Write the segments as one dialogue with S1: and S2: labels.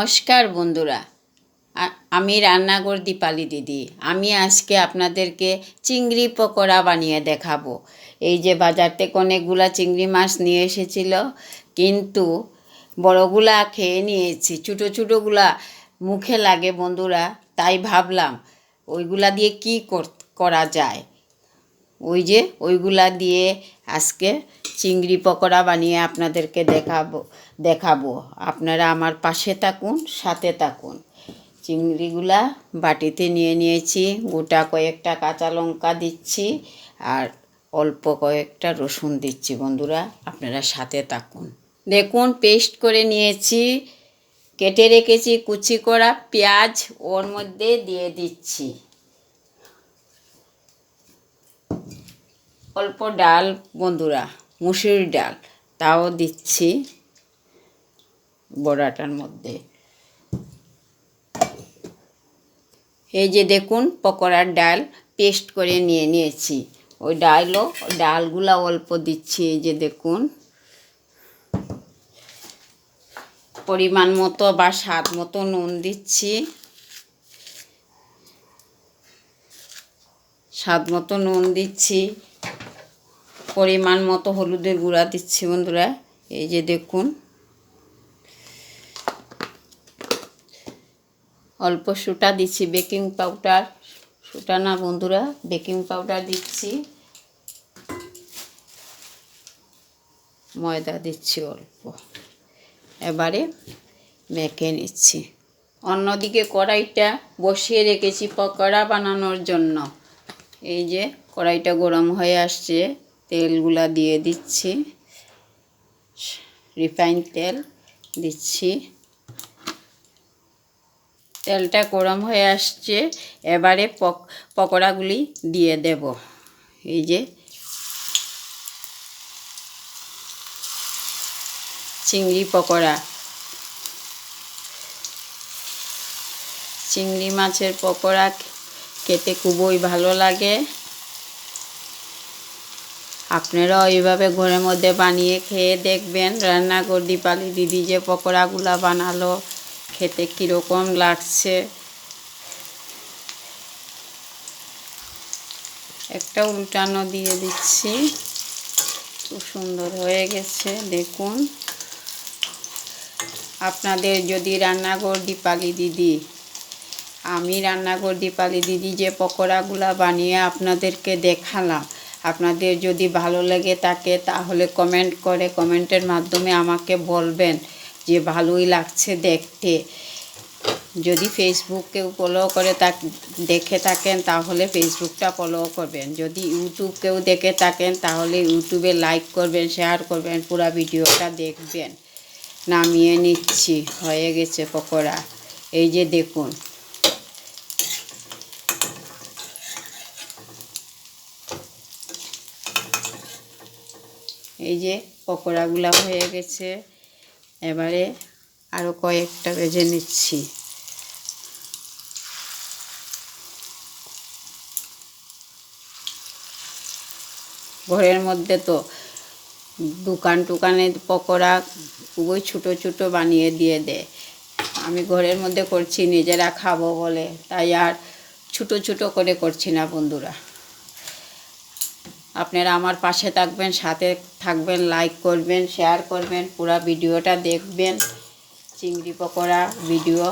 S1: নমস্কার বন্ধুরা। আমি রান্নাঘর দীপালি দিদি। আমি আজকে আপনাদেরকে চিংড়ি পকোড়া বানিয়ে দেখাবো। এই যে বাজার থেকে অনেকগুলা চিংড়ি মাছ নিয়ে এসেছিল, কিন্তু বড়গুলা খেয়ে নিয়েছি। ছোটো ছোটোগুলা মুখে লাগে বন্ধুরা, তাই ভাবলাম ওইগুলা দিয়ে কি কর- যায়? ওই যে ওইগুলা দিয়ে আজকে চিংড়ি পকোড়া বানিয়ে আপনাদেরকে দেখাবো দেখাবো। আপনারা আমার পাশে থাকুন, সাথে থাকুন। চিংড়িগুলা বাটিতে নিয়ে নিয়েছি, গোটা কয়েকটা কাঁচা লঙ্কা দিচ্ছি আর অল্প কয়েকটা রসুন দিচ্ছি বন্ধুরা, আপনারা সাথে থাকুন। দেখুন, পেস্ট করে নিয়েছি, কেটে রেখেছি কুচি করা পেঁয়াজ, ওর মধ্যে দিয়ে দিচ্ছি। অল্প ডাল, বন্ধুরা। মুসুর ডাল, তাও দিচ্ছি বড়াটার মধ্যে। এই যে দেখুন, পকোড়ার ডাল পেস্ট করে নিয়ে নিয়েছি। ওই ডালও, ডালগুলা অল্প দিচ্ছি, এই যে দেখুন। পরিমাণ মতো বা স্বাদ মতো নুন দিচ্ছি। স্বাদ মতো নুন দিচ্ছি। পরিমাণ মতো হলুদের গুঁড়া দিচ্ছি বন্ধুরা। এই যে দেখুন। অল্প সুটা দিচ্ছি বেকিং পাউডার। সুটা না বন্ধুরা, বেকিং পাউডার দিচ্ছি। ময়দা দিচ্ছি অল্প। এবারে মেখে নিচ্ছি। অন্যদিকে কড়াইটা বসিয়ে রেখেছি পকোড়া বানানোর জন্য। এই যে কড়াইটা গরম হয়ে আসছে। তেলগুলা দিয়ে দিচ্ছি। রিফাইন তেল দিচ্ছি। তেলটা গরম হয়ে আসছে, এবারে পক পকোড়াগুলি দিয়ে দেব। এই যে চিংড়ি পকোড়া। চিংড়ি মাছের পকোড়া খেতে খুবই ভালো লাগে। আপনারাও এইভাবে ঘরের মধ্যে বানিয়ে খেয়ে দেখবেন। রান্নাঘর দীপালি দিদি যে পকোড়াগুলো বানালো, খেতে কীরকম লাগছে। একটা উল্টানো দিয়ে দিচ্ছি। খুব সুন্দর হয়ে গেছে, দেখুন। আপনাদের যদি রান্নাঘর দীপালি দিদি, আমি রান্নাঘর দীপালি দিদি যে পকোড়াগুলো বানিয়ে আপনাদেরকে দেখালাম আপনাদের যদি ভালো লেগে থাকে তাহলে কমেন্ট করে কমেন্টের মাধ্যমে আমাকে বলবেন যে ভালোই লাগছে দেখতে। যদি ফেসবুক কেউ ফলো করে তাক দেখে থাকেন তাহলে ফেসবুকটা ফলো করবেন। যদি ইউটিউবকেও দেখে থাকেন তাহলে ইউটিউবে লাইক করবেন শেয়ার করবেন, পুরো ভিডিওটা দেখবেন। নামিয়ে নিচ্ছি, হয়ে গেছে পকোড়া। এই যে দেখুন এই যে পকোড়াগুলো হয়ে গেছে, এবারে আরও কয়েকটা ভেজে নিচ্ছি। ঘরের মধ্যে তো দোকান টুকানে পকোড়া খুবই ছোটো ছোটো বানিয়ে দিয়ে দেয়। আমি ঘরের মধ্যে করছি, নিজেরা খাব বলে, তাই আর ছোটো ছোটো করে করছি না বন্ধুরা। আপনারা আমার পাশে থাকবেন, সাথে থাকবেন লাইক করবেন শেয়ার করবেন, পুরো ভিডিওটা দেখবেন। চিংড়ি পকোড়া ভিডিও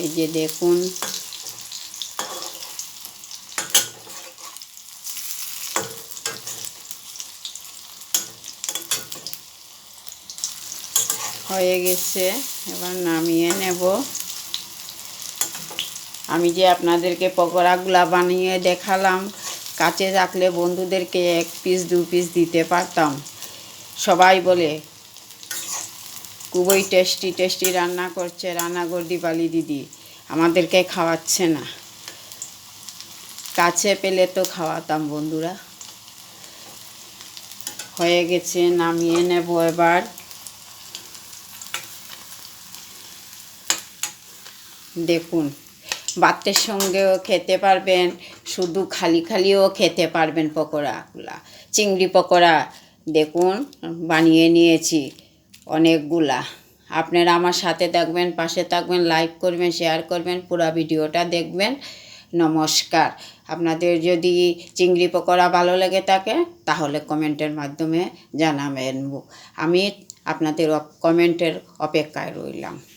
S1: এই যে দেখুন। হয়ে গেছে, এবার নামিয়ে নেব। আমি যে আপনাদেরকে পকোড়াগুলা বানিয়ে দেখালাম কাছে রাখলে বন্ধুদেরকে এক পিস দু পিস দিতে পারতাম। সবাই বলে, খুবই টেস্টি টেস্টি রান্না করছে রান্নাঘর দীপালি দিদি, আমাদেরকে খাওয়াচ্ছে না। কাছে পেলে তো খাওয়াতাম বন্ধুরা। হয়ে গেছে, নামিয়ে নেব এবার। দেখুন ভাতের সঙ্গেও খেতে পারবেন, শুধু খালি খালিও খেতে পারবেন পকোড়াগুলা। চিংড়ি পকোড়া, দেখুন, বানিয়ে নিয়েছি অনেকগুলা। আপনারা আমার সাথে থাকবেন, পাশে থাকবেন, লাইক করবেন, শেয়ার করবেন, পুরো ভিডিওটা দেখবেন। নমস্কার। আপনাদের যদি চিংড়ি পকোড়া ভালো লেগে থাকে, তাহলে কমেন্টের মাধ্যমে জানাবেন। আমি আপনাদের কমেন্টের অপেক্ষায় রইলাম।